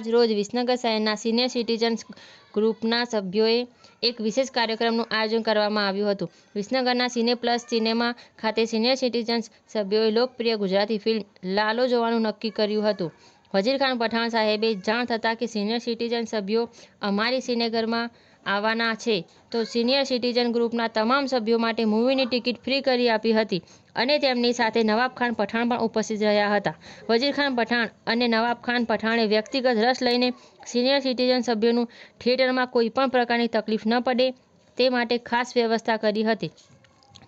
આજ રોજ વિસનગર શહેરના સિનિયર સિટીઝન્સ ગ્રુપના સભ્યોએ એક વિશેષ કાર્યક્રમનું આયોજન કરવામાં આવ્યું હતું. વિસનગરના સિને પ્લસ સિનેમા ખાતે સિનિયર સિટીઝન્સ સભ્યોએ લોકપ્રિય ગુજરાતી ફિલ્મ લાલો જોવાનું નક્કી કર્યું હતું. વજીર ખાન પઠાણ સાહેબે જાણ થતાં કે સિનિયર સિટીઝન સભ્યો અમારી સિનેગરમાં આવવાના છે. તો સિનિયર સિટીઝન ગ્રુપના તમામ સભ્યો માટે મૂવીની ટિકિટ ફ્રી કરી આપી હતી અને તેમની સાથે નવાબ ખાન પઠાણ પણ ઉપસ્થિત રહ્યા હતા. વજીર ખાન પઠાણ અને નવાબ ખાન પઠાણે વ્યક્તિગત રસ લઈને સિનિયર સિટીઝન સભ્યોનું થિયેટરમાં કોઈ પણ પ્રકારની તકલીફ ન પડે તે માટે ખાસ વ્યવસ્થા કરી હતી.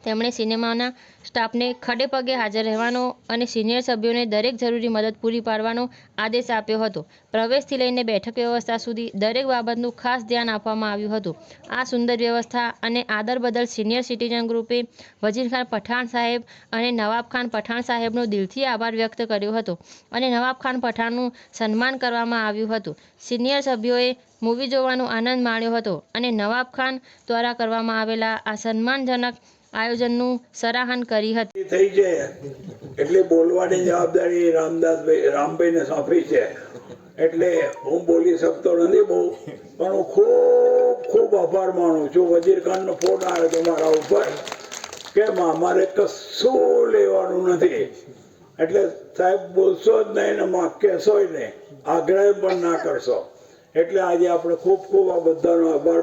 તેમણે સિનેમાના સ્ટાફને ખડે પગે હાજર રહેવાનો અને સિનિયર સભ્યોને દરેક જરૂરી મદદ પૂરી પાડવાનો આદેશ આપ્યો હતો. પ્રવેશથી લઈને બેઠક વ્યવસ્થા સુધી દરેક બાબતનું ખાસ ધ્યાન આપવામાં આવ્યું હતું. આ સુંદર વ્યવસ્થા અને આદર બદલ સિનિયર સિટીઝન ગ્રુપે વજીર ખાન પઠાણ સાહેબ અને નવાબ ખાન પઠાણ સાહેબનો દિલથી આભાર વ્યક્ત કર્યો હતો અને નવાબ ખાન પઠાણનું સન્માન કરવામાં આવ્યું હતું. સિનિયર સભ્યોએ મૂવી જોવાનો આનંદ માણ્યો હતો અને નવાબ ખાન દ્વારા કરવામાં આવેલા આ સન્માનજનક આયોજનનું સરાહન કરી હતી. થઈ છે. એટલે બોલવાની જવાબદારી રામદાસભાઈ, રામભાઈને સોંપી છે. એટલે હું બોલી શકતો નથી બહુ, પણ હું ખૂબ ખૂબ આભાર માનું છું. વજીર ખાનનો ફોન આવ્યો હતો મારા ઉપર કે અમારે કશું લેવાનું નથી. એટલે સાહેબ, બોલશો જ નહીં ને માં, કહેશો નહીં. આગ્રહ પણ ના કરશો. એટલે આજે આપણે ખૂબ ખૂબ આ બધાનો આભાર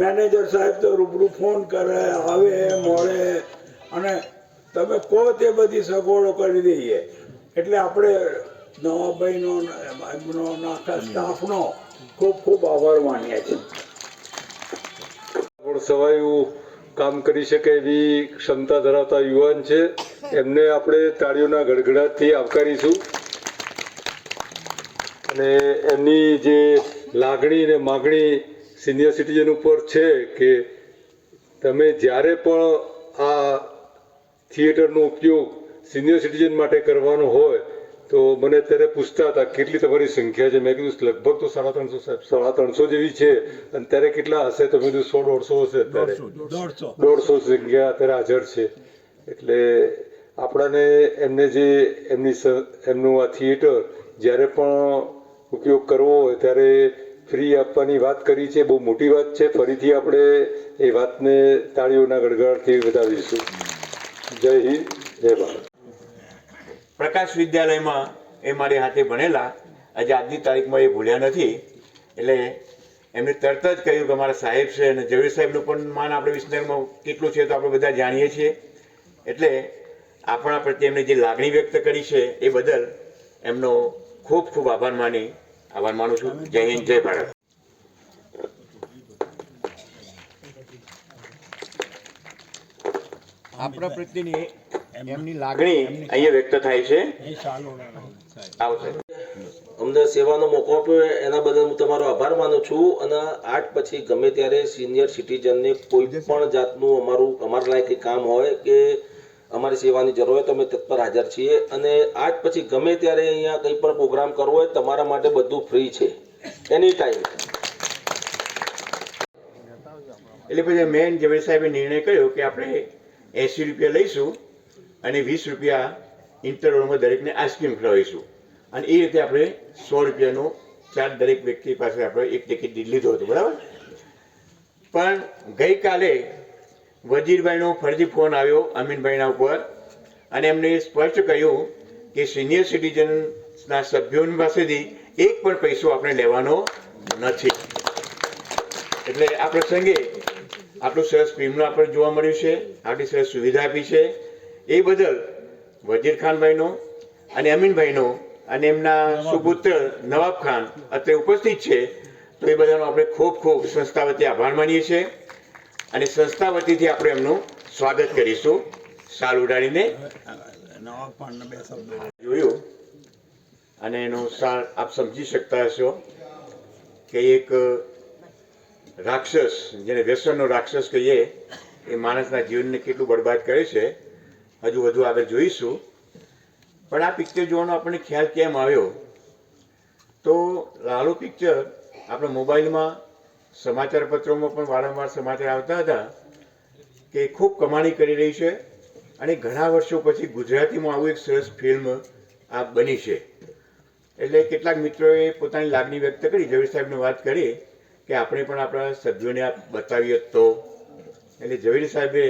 મેનેજર સાહેબ તો રૂબરૂ ફોન કરે, આવે, મળે અને તમે કહો તે બધી સગવડો કરી દઈએ. એટલે આપણે નવાભાઈનો એમનો આખા સ્ટાફનો ખૂબ ખૂબ આભાર માનીએ છીએ. સવાયું કામ કરી શકે એવી ક્ષમતા ધરાવતા યુવાન છે. એમને આપણે તાળીઓના ગડગડાટથી આવકારીશું. અને એમની જે લાગણી ને માગણી સિનિયર સિટીઝન ઉપર છે કે તમે જ્યારે પણ આ થિયેટરનો ઉપયોગ સિનિયર સિટીઝન માટે કરવાનો હોય તો મને અત્યારે પૂછતા હતા કેટલી તમારી સંખ્યા છે? મેં કીધું લગભગ તો સાડા ત્રણસો સાહેબ. સાડા ત્રણસો જેવી છે. અને ત્યારે કેટલા હશે? તો મેં કીધું સો દોઢસો હશે અત્યારે. દોઢસો સંખ્યા અત્યારે હાજર છે. એટલે આપણાને એમને જે એમની એમનું આ થિયેટર જ્યારે પણ ઉપયોગ કરવો હોય ત્યારે ફ્રી આપવાની વાત કરી છે, બહુ મોટી વાત છે. ફરીથી આપણે એ વાતને તાળીઓના ગડગડાટથી બતાવીશું જય હિન્દ, જય ભારત. પ્રકાશ વિદ્યાલયમાં એ મારી હાથે ભણેલા. આજે આજની તારીખમાં એ ભૂલ્યા નથી. એટલે એમને તરત જ કહ્યું કે અમારા સાહેબ છે અને ઝવેર સાહેબનું પણ માન આપણે વિસનગરમાં કેટલું છે તો આપણે બધા જાણીએ છીએ. એટલે આપણા પ્રત્યે એમને જે લાગણી વ્યક્ત કરી છે એ બદલ એમનો ખૂબ ખૂબ આભાર માની આભાર માનું છું. જય હિન્દ જય ભારત. આપણા પ્રત્યેની એમની લાગણી અહીંયા વ્યક્ત થાય છે. આવશે અમને સેવાનો મોકો આપ્યો એના બદલ હું તમારો આભાર માનું છું અને આઠ પછી ગમે ત્યારે સિનિયર સિટીઝનને કોઈ પણ જાતનું અમારું અમારા લાયક કામ હોય કે અમારી સેવાની જરૂર હોય તો અમે તત્પર હાજર છીએ અને આજ પછી ગમે ત્યારે અહીંયા કંઈ પણ પ્રોગ્રામ કરવો હોય તમારા માટે બધું ફ્રી છે. એની ટાઈમ એટલે પછી મેન જવેર સાહેબે નિર્ણય કર્યો કે આપણે એંસી રૂપિયા લઈશું અને વીસ રૂપિયા ઇન્ટરવલમાં દરેકને આઈસ્ક્રીમ ખવડાવીશું. અને એ રીતે આપણે સો રૂપિયાનો ચાર્જ દરેક વ્યક્તિ પાસે આપણે એક ટિકિટ લીધો હતો, બરાબર? પણ ગઈકાલે વજીરભાઈનો ફરીથી ફોન આવ્યો અમીનભાઈના ઉપર અને એમને સ્પષ્ટ કહ્યું કે સિનિયર સિટીઝનના સભ્યોની પાસેથી એક પણ પૈસો આપણે લેવાનો નથી. એટલે આ પ્રસંગે આટલું સરસ ફિલ્મનું આપણે જોવા મળ્યું છે આટલી સરસ સુવિધા આપી છે. એ બદલ વજીર ખાનભાઈનો અને અમીનભાઈનો અને એમના સુપુત્ર નવાબ ખાન અત્યારે ઉપસ્થિત છે. તો એ બધાનો આપણે ખૂબ ખૂબ સંસ્થા વતી આભાર માનીએ છીએ. અને સંસ્થા વતીથી આપણે એમનું સ્વાગત કરીશું. સાલ ઉડાડીને. જોયું. અને એનો સાર આપ સમજી શકતા હશો કે એક રાક્ષસ, જેને વ્યસનનો રાક્ષસ કહીએ, એ માણસના જીવનને કેટલું બરબાદ કરે છે. હજુ વધુ આગળ જોઈશું. પણ આ પિક્ચર જોવાનો આપણને ખ્યાલ કેમ આવ્યો? તો લાલુ પિક્ચર આપણે મોબાઈલમાં સમાચાર પત્રોમાં પણ વારંવાર સમાચાર આવતા હતા કે ખૂબ કમાણી કરી રહી છે અને ઘણા વર્ષો પછી ગુજરાતીમાં આવું એક સરસ ફિલ્મ આ બની છે. એટલે કેટલાક મિત્રોએ પોતાની લાગણી વ્યક્ત કરી. ઝવેર સાહેબને વાત કરી કે આપણે પણ આપણા સભ્યોને આ બતાવીએ તો. એટલે ઝવેરી સાહેબે